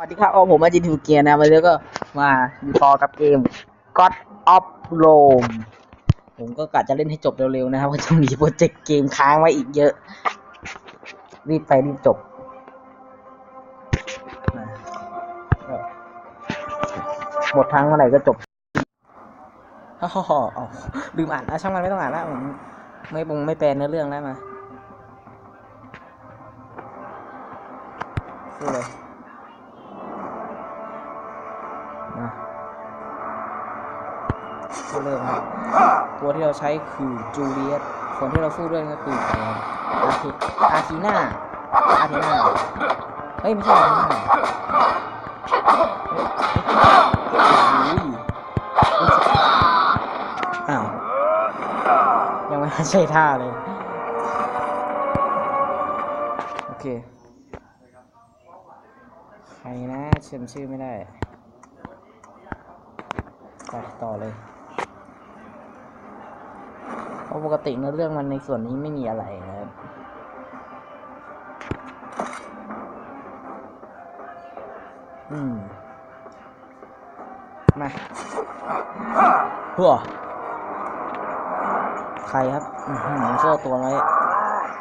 วัสดีครับเอาผมมาจินทูเกียร์นะมาแล้วก็มาอยู่ต่อกับเกม God of Rome ผมก็กะจะเล่นให้จบเร็วๆนะครับเพราะจะมีโปรเจกต์เกมค้างไว้อีกเยอะ รีบไปรีบจบหมดทั้งเมื่อไหร่ก็จบฮ่าฮ่าฮ่าอ๋อลืมอ่านนะช่างมันไม่ต้องอ่านแล้วผมไม่ปงไม่แปลเนื้อเรื่องแล้วมาสู้เลย ตัวที่เราใช้คือจูเลียตคนที่เราสู้ด้วยก็คืออาทีอาทีน่าอาทีน่าเฮ้ยไม่ใช่อาทีน่ายอ้าวยังไม่ใช่ท่าเลย โอเค ใครนะเชื่อมชื่อไม่ได้ไปต่อเลย เพราะปกติเนื้อเรื่องมันในส่วนนี้ไม่มีอะไรนะครับอืมมาหัวใครครับอือหือโซ่ตัวไว้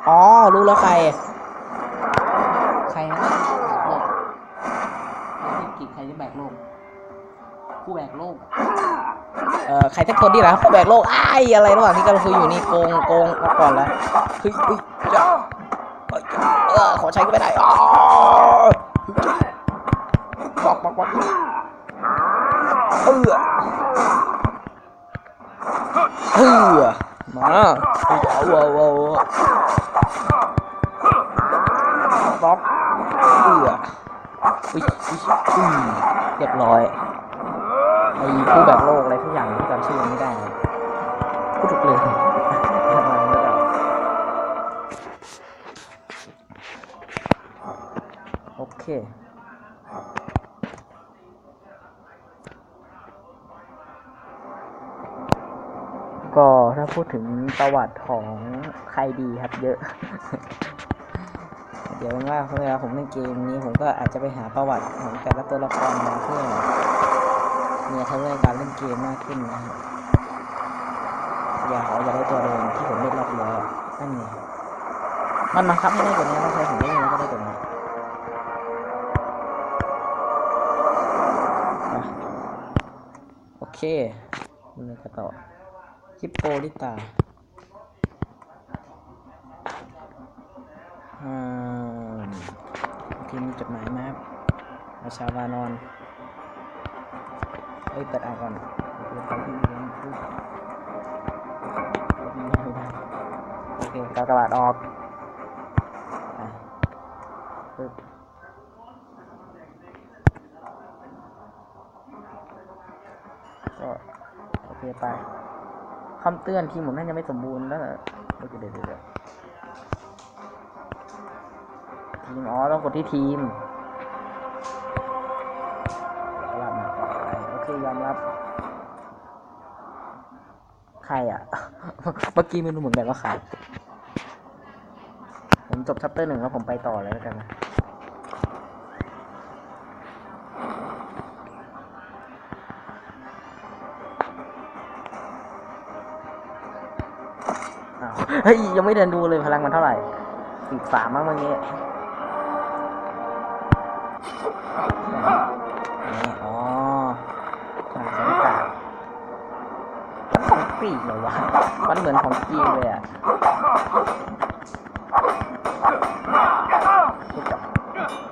อ๋อ รู้แล้วใคร ใครนะโลกที่กิจใครที่แบกโลกผู้แบกโลก เอ่อใครทักคนดีนะผู้แบกโลกไอ้อะไรระหว่างที่กำลังคุยอยู่นี่โกงโกงมาก่อนแล้วเฮ้ยเฮ้ยจะเอ้ยเออขอใช้ก็ไม่ได้อ๋อบอกบอกบอกเออเออมาว้าวว้าวว้าวบอกเอออุ้ยอุ้ยเรียบร้อย ไอ้ผู้แบบโลกอะไรทุกอย่างที่จำชื่อไม่ได้พูดถูกเลยโอเคก็ถ้าพูดถึงประวัติของใครดีครับเยอะ เดี๋ยวว่าเวลาผมเล่นเกมนี้ผมก็อาจจะไปหาประวัติของแต่ละตัวละครมาเพื่อ เนี่ยทำให้การเล่นเกมมากขึ้นนะครับอย่าขออย่าได้ตัวเดิมที่ผมเล่นรอบที่แล้วนั่นไงมันบังคับให้ได้ตัวนี้แล้วใครผมเล่นแล้วก็ได้ตัวนี้อะโอเคมันเลยก็ต่อฮิปโปลิตาอ่าโอเคมีจดหมายมาครับอาชาวานอน เอ้ยเปิดอ่านก่อนโอเคกากระบาดออกปึ๊บก็โอเคไปคำเตือนทีมผมน่าจะไม่สมบูรณ์แล้วโอเคเดี๋ยวเดี๋ยวเดี๋ยวทีมอ๋อต้องกดที่ทีม ยอมรับ ใครอะ เมื่อกี้ไม่รู้เหมือนกันว่าใคร ผมจบชัปเตอร์หนึ่งแล้วผมไปต่อเลยแล้วกันนะเฮ้ย ยังไม่เดินดูเลยพลังมันเท่าไหร่สิบสามมั้งเมื่อกี้ มันของปีกเหรอวะมันเหมือนของจริงเลยอะ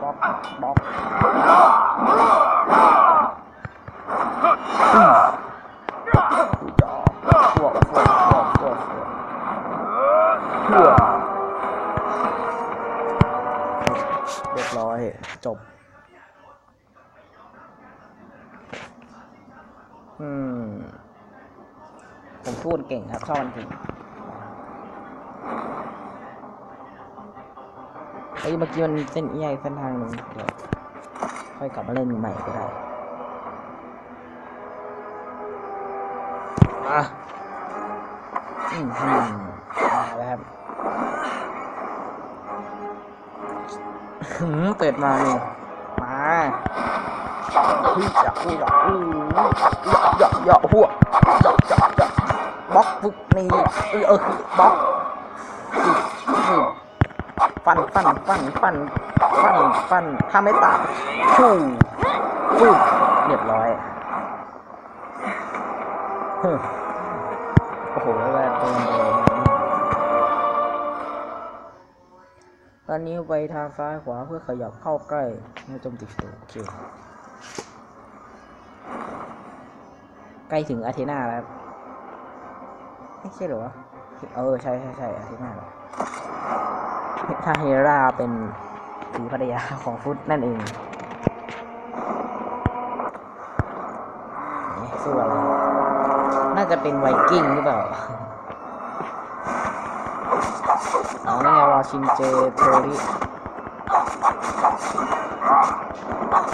บล็อกบล็อก พูดเก่งครับชอบมันเก่งเฮ้ยเมื่อกี้มันมีเส้นเอี้ยเส้นทางหนึ่งเดี๋ยวค่อยกลับมาเล่นใหม่ก็ได้อะอืมอืมมาแล้วครับหืมเปิดมานี่มาเฮ้ยอย่าอู้อย่าอู้อย่าอย่าอย่าหัวอย่าอย่าอย่า บล็อกปุ๊บนี่เออบล็อกอืมอืมฟันฟันฟันฟันฟันฟันถ้าไม่ตายฟูฟูเรียบร้อยฮ้อโอ้โหแบบตัวเองตอนนี้ไปทางซ้ายขวาเพื่อขยับเข้าใกล้ไม่จมติดตัวโอเคใกล้ถึงอาเทนาแล้ว ไม่ใช่หรอวะเออใช่ใช่ใช่อาเทนาแล้วถ้าเฮราเป็นสีภรรยาของฟุตนั่นเองนี่สู้อะไรน่าจะเป็นไวกิ้งหรือเปล่าอ๋อนี่ไงวาชินเจเทอริ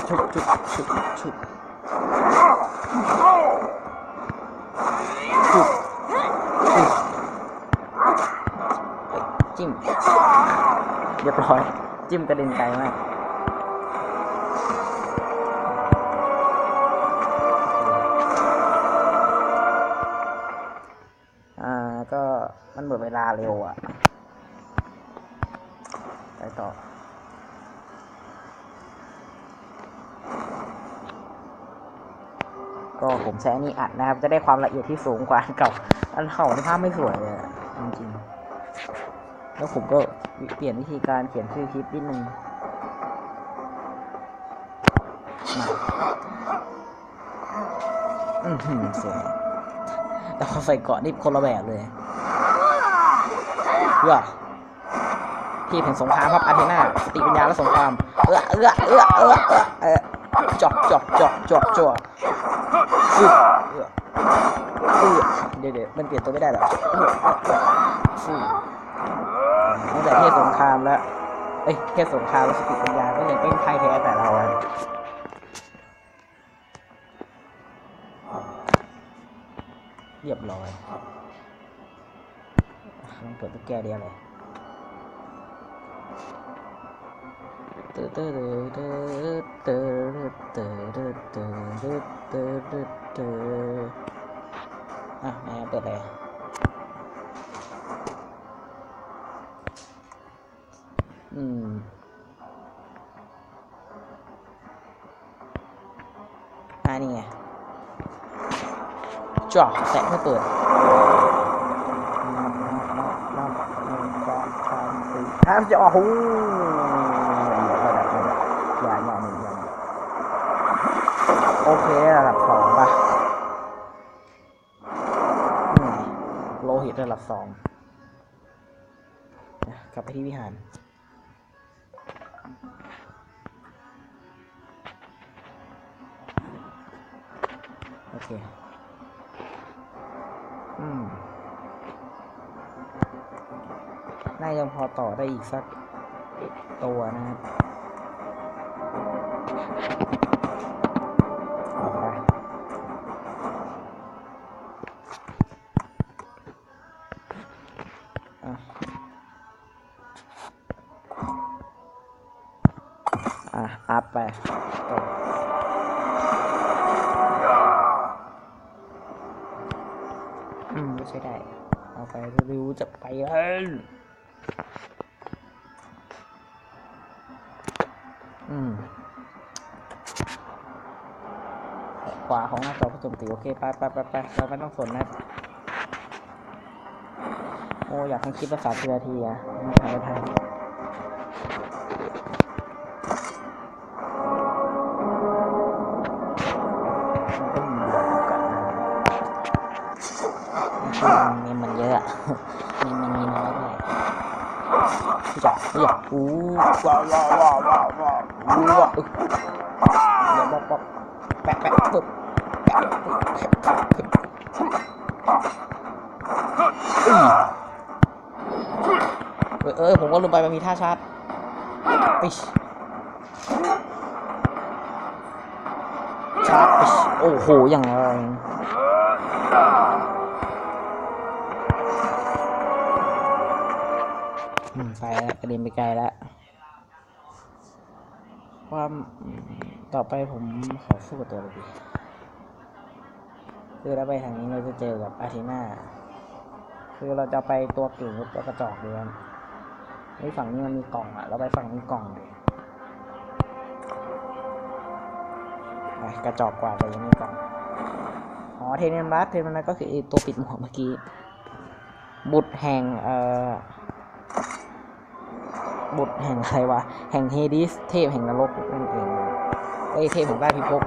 ชุบชุบชุบชุบปุ๊บจิ้ม เร้อย จิ้มกระเด็นไกลมากอ่าก็มันหมดเวลาเร็วอะ ไปต่อ ก็ผมใช้อันนี้อัดนะครับ จะได้ความละเอียดที่สูงกว่าเก่า อันเก่าในภาพไม่สวยเลยจริงๆแล้วผมก็ เปลี่ยนวิธีการเขียนชื่อคลิปนิดนึงมาอือหือสวยแต่พอใส่เกาะนี่คนละแบบเลยเพื่อที่แห่งสงครามครับอาเทนาสติปัญญาและสงคราม เอื้อเอื้อเอื้อเอื้อเอื้อจอกจอกจอกจอกจอกฟึบเอื้อเอื้อเดี๋ยวเดี๋ยวมันเปลี่ยนตัวไม่ได้หรอฟึบ ตั้งแต่เทศสงครามแล้ว เอ้ยเทศสงครามแล้วสติปัญญาก็ยังเป็นไทยแท้แต่เราอะเรียบร้อยลองเปิดตุ๊กแกเดียวเลยเตอเตอเตอเตอเตอเตอเตอเตอเตอเตอเตอเตออะไหนเปิดเลย อืมอ่านี่ไงจ่อแตะไม่เปิดนับนับนับนับหนึ่งสองสามสี่ห้าจะออกหูอย่าอย่าหนึ่งอย่าหนึ่งโอเคระดับสองป่ะอืมโลหิตระดับสองนะกลับไปที่วิหาร โอเค อืมน่ายังพอต่อได้อีกสักตัวนะครับ อะอัพไปอืมก็ใช้ได้ เอาไปริวจะไปแล้วอืมขวาของหน้าจอผู้โจมตีโอเคไปไปไปไปเราไม่ต้องสนนะ โอ้ อยากทำคลิปภาษาสิบนาทีอะไม่ทันไม่ทัน พี่จ๋าพี่าอู้ว้าวว้าวว้าวว้าวว้าวว้าวอึ๊บเดี๋ยวบอกบอกแปะแปะปึ๊บแปะปึ๊บแปะแปะปึ๊บเออเออผมก็ลืมไปมันมีท่าชาร์จปิชชาร์จปิชโอ้โหอย่างแร ไปแล้วกระเด็นไปไกลแล้วความต่อไปผมขอสู้กับตัวอะไรดีคือเราไปทางนี้เราจะเจอกับอาทีนาคือเราจะไปตัวเก่งกับตัวกระจอกเดือนไอ้ยฝั่งนี้มันมีกล่องอะเราไปฝั่งนี้กล่องดิไปกระจอกกว่าแต่ยังมีกล่องอ๋อเทเนมรัสเทเนมรัสก็คือตัวปิดหมวกเมื่อกี้ บุตรแห่งเอ่อ บุตรแห่งใครวะ แห่งเฮดิส เทพแห่งนรกนั่นเองเอ้ยเทพแห่งราชพิภพ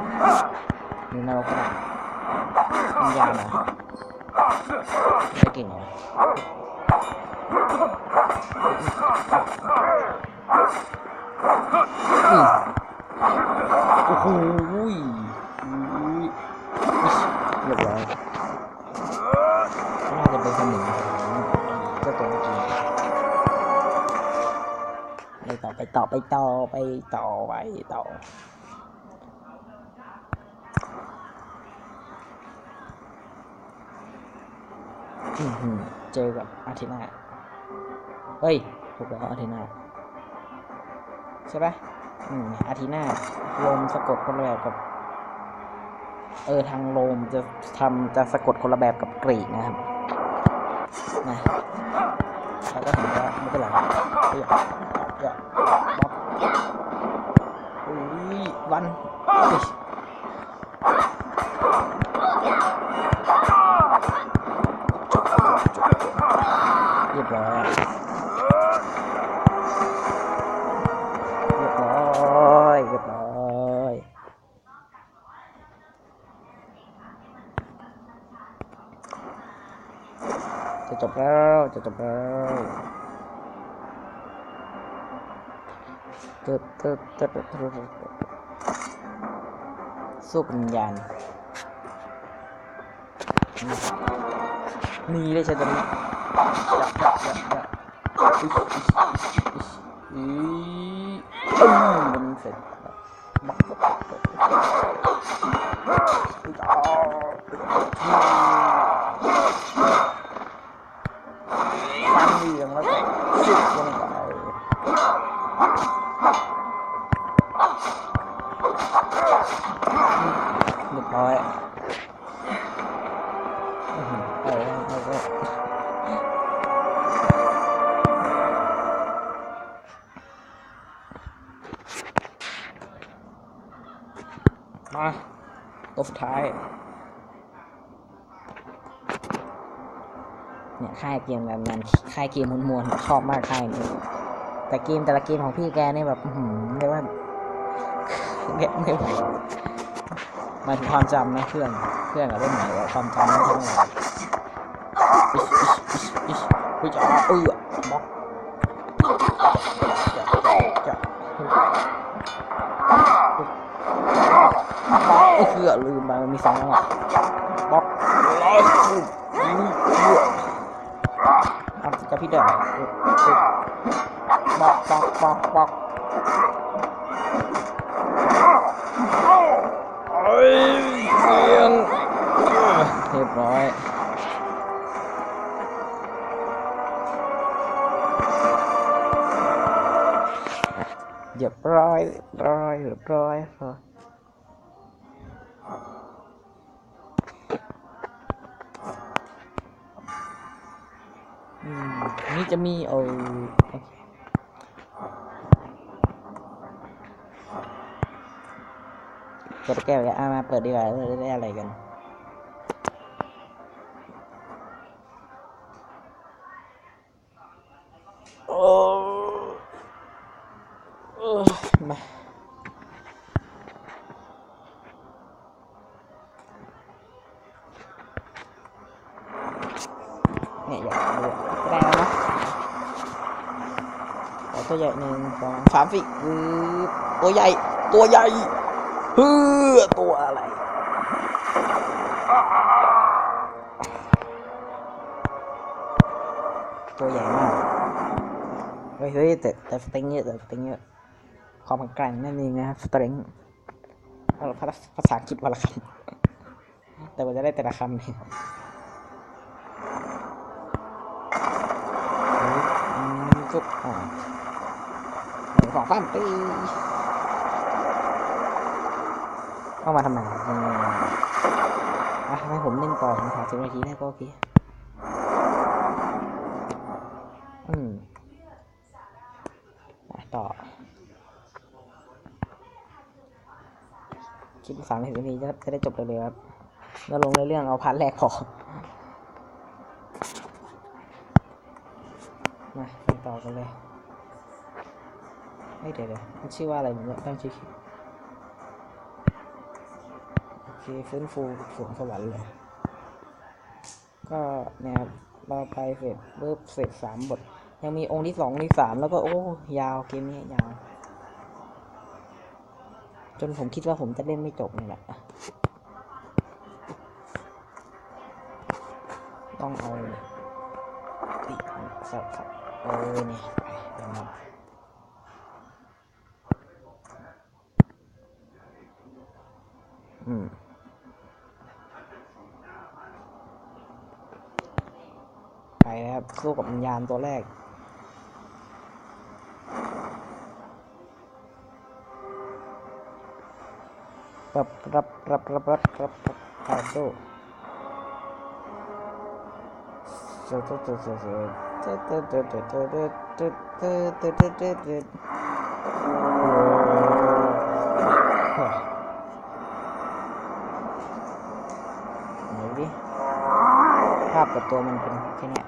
นี่นรกก็ได้วิญญาณเหรอไม่เก่งเหรอโอ้โหอุ้ยอุ้ยเรียบร้อยน่าจะเป็นสมิ ไปต่อไปต่อไปต่อไปต่อ เจอกับอาทินาเฮ้ยถูกแล้วอาทินาใช่ปะอืมอาทินาโลมสะกดคนละแบบกับ เออ ทางโลมจะทำจะสะกดคนละแบบกับกรีกนะครับ นะแล้วก็เห็นว่าไม่เป็นไรเฮ้ย อย่าบ๊อบอุ้ยวันเรียบร้อยเรียบร้อยเรียบร้อยจะจบแล้วจะจบแล้วตึ๊ดตึ๊ดตึ๊ดตึ๊ดตึ๊ดตึ๊ด สู้กับวิญญาณมีเลยใช่ตอนนี้จะจะจะจะอิ๊ชอิ๊ชอิ๊ชอิ๊ชอีอืมมันเสร็จบักบักบัก มาตัวสุดท้ายเนี่ยค่ายเกมแบบนั้นค่ายเกมมวนๆชอบมากค่ายนี้แต่เกมแต่ละเกมของพี่แกนี่แบบเรียกว่าเรียกไม่ไหวมายถึงความจำนะเพื่อนเพื่อนกับเล่นไหนวะความจำไม่เท่าไหร่อิชอิชอิชอิชอิชจะเอื้อบล็อกจะจะจะ บล็อกเออคือลืมไปมันมีสองจังหวะบล็อกร้อยสุดนี่เอื้อทำจะพี่เดินบล็อกบล็อกบล็อกบล็อกเอ้ยเสียงเรียบร้อยเรียบร้อยเรียบร้อยเรียบร้อย จะมีเออโอเคเปิดแก้วอย่าเอามาเปิดดีกว่าเราจะได้อะไรกัน โอ้อมาเนี่ยอยากดูก็ได้แล้วนะขอ ตัวใหญ่หนึ่งสองสามสี่ตัวใหญ่ ตัวใหญ่เฮ้อตัวอะไรตัวใหญ่มากเฮ้ยเฮ้ยแต่แต่สเต็งเยอะแต่สเต็งเยอะความแข็งแกร่งนั่นเองนะครับสเต็งภาษาภาษาอังกฤษวันละคำแต่ว่าจะได้แต่ละคำนี่ยเฮ้ยอืมจุ๊บอ่า สองสามตีเข้ามาทำไมอะให้ผมเล่นต่อถึงสามสิบนาทีได้ก็โอเคอืมอ่ต่อคลิปสามสิบนาทีจะจะได้จบเร็วๆครับแล้วลงในเรื่องเอาพาร์ทแรกพอมาไปต่อกันเลย ไม่เดี๋ยวเดี๋ยวมันชื่อว่าอะไรผมเนี่ยตั้งชื่อคโอเคฟื้นฟูสวงสวรรค์เลย ก็เนี่ยครับเราไปเสร็จเบิบเสร็จสามบท ยังมีองค์ที่สองที่สามแล้วก็โอ้ยาวเกมนี้ยาว จนผมคิดว่าผมจะเล่นไม่จบนี่แหละต้องเอาเฮ้ยสับสับเออเนี่ยไปเดี๋ยวนะอืม ไปครับ สู้กับวิญญาณตัวแรก รับรับรับรับรับรับรับคาโดเตเตเตเตเตเตเตเตเตเตเตเตเตเตเตเตไหนดิภาพกับตัวมันเป็นแค่เนี้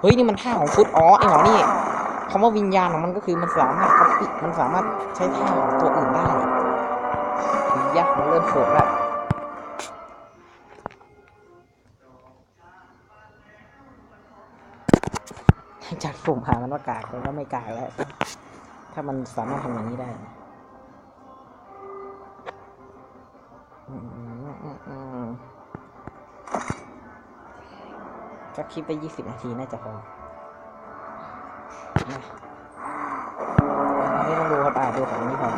เฮ้ยนี่มันท่าของฟุตอ๋อไอหมอนี่คำว่าวิญญาณของมันก็คือมันสามารถก๊อปปี้มันสามารถใช้ท่าของตัวอื่นได้วิญญาณมันเริ่มโผล่แล้วจากผมหามันว่ากากมันก็ไม่กากแล้ว ถ้ามันสามารถทำอย่างนี้ได้ สักคลิปไปยี่สิบนาทีน่าจะพอนะไม่ต้องดูครับอ่าดูของนี้พอ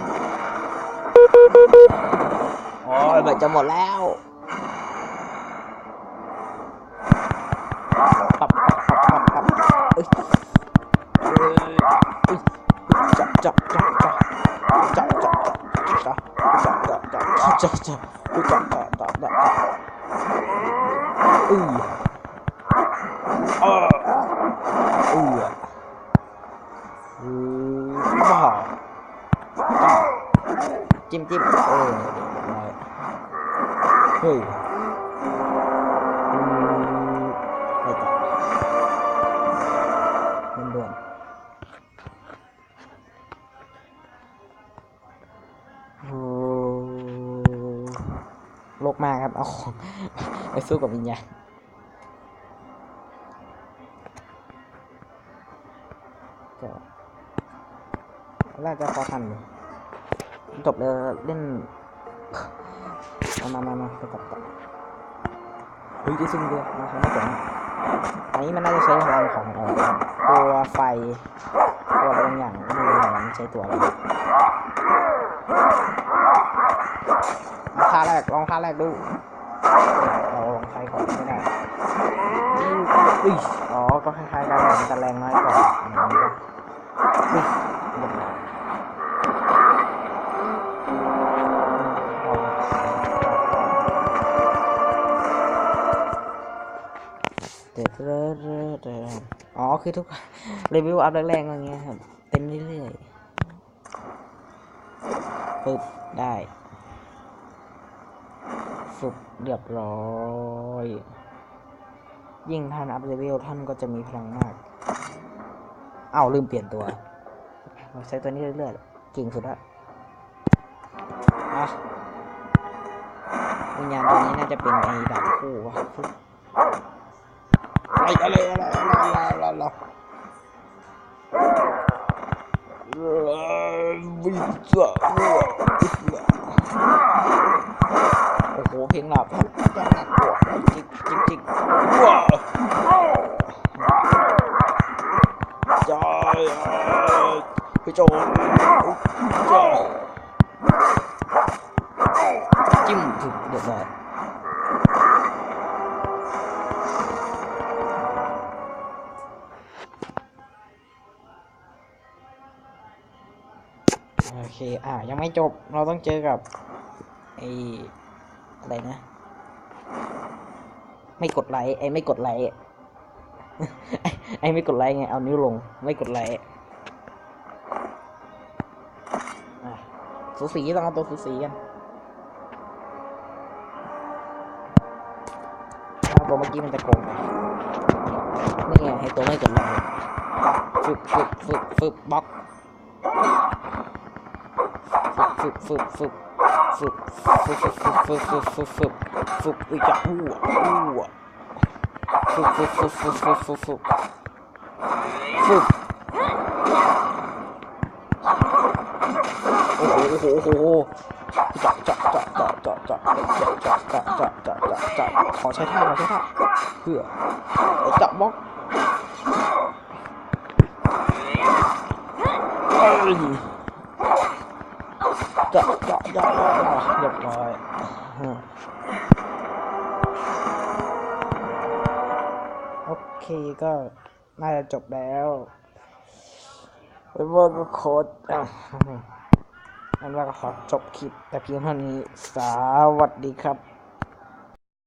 โอ้ยแบตจะหมดแล้วปับปับปับปับปับเอ้ยเอ้ยเอ้ยจับจับจับจับจับจับจับจับจับจับจับจับจับจับจับจับจับจับ โลกมากครับ เอาของไปสู้กับวิญญาณก็น่าจะพอทันจบเลยเล่น มามามามาไปตัดต่อเฮ้ยได้ซึ่งเดียวมาทำไม่จบนอันนี้มันน่าจะใช้พลังของอตัวไฟตัวบางอย่างไม่รู้ว่ามันใช้ตัวอะไร ท่าแรกลองท่าแรกดูเราลองใช้ก่อนไม่ได้อุ้ยอ๋อก็คล้ายๆกันแต่แรงน้อยกว่าอุ้ยเรียบร้อยเด็ดเรื่อยๆเดี๋ยวอ๋อคือทุกรีวิวอัพแรกๆอย่างเงี้ยครับ เต็มเรื่อยๆปึ๊บ ได้ฝึก เรียบร้อย ยิ่งท่านอัพเลเวลท่านก็จะมีพลังมากเอ้าลืมเปลี่ยนตัวเราใช้ตัวนี้เรื่อยๆเก่งสุดละอะวิญญาณตัวนี้น่าจะเป็นไอ้ดาบคู่วะไอ้อะไรอะไรอะไรอะไรวิจารณ์ โอ้โหเพลงหลับจิกจิกจิกว้าวจอยพี่โจจอยจิ้มถึงเด็ดยหน่อยโอเค อะยังไม่จบ เราต้องเจอกับไอ อะไรนะ ไม่กดไลค์ไอ้ไม่กดไลค์ไอ้ไอไม่กดไลค์ไงเอานิ้วลง ไม่กดไลค์อะสูสีต้องเอาตัวสูสีกันตัวเมื่อกี้มันจะโกงนี่ไงให้ตัวไม่กดไลค์ฟึบฟึบฟึบฟึบบล็อกฝึกฝึกฝึกฝึก ฝึกฝึกฝึกฝึกฝึกฝึกฝึกฝึกอีกอะอู้อะอู้อะฝึกฝึกฝึกฝึกฝึกฝึกฝึกฝึกโอ้โหโอ้โหโอ้โหจาะเจาะเจาะเจาะเจาะเจาะเจาะเจาะเจาะเจาะเจาะเจาะขอใช้ท่าขอใช้ท่าเพื่อเจาะบล็อกเอ้ย ยอดเรียบร้อยโอเคก็น่าจะจบแล้วไว้ว่าก็โคตรอะอันว่าก็ขอจบคลิปแต่เพียงเท่านี้ สวัสดีครับ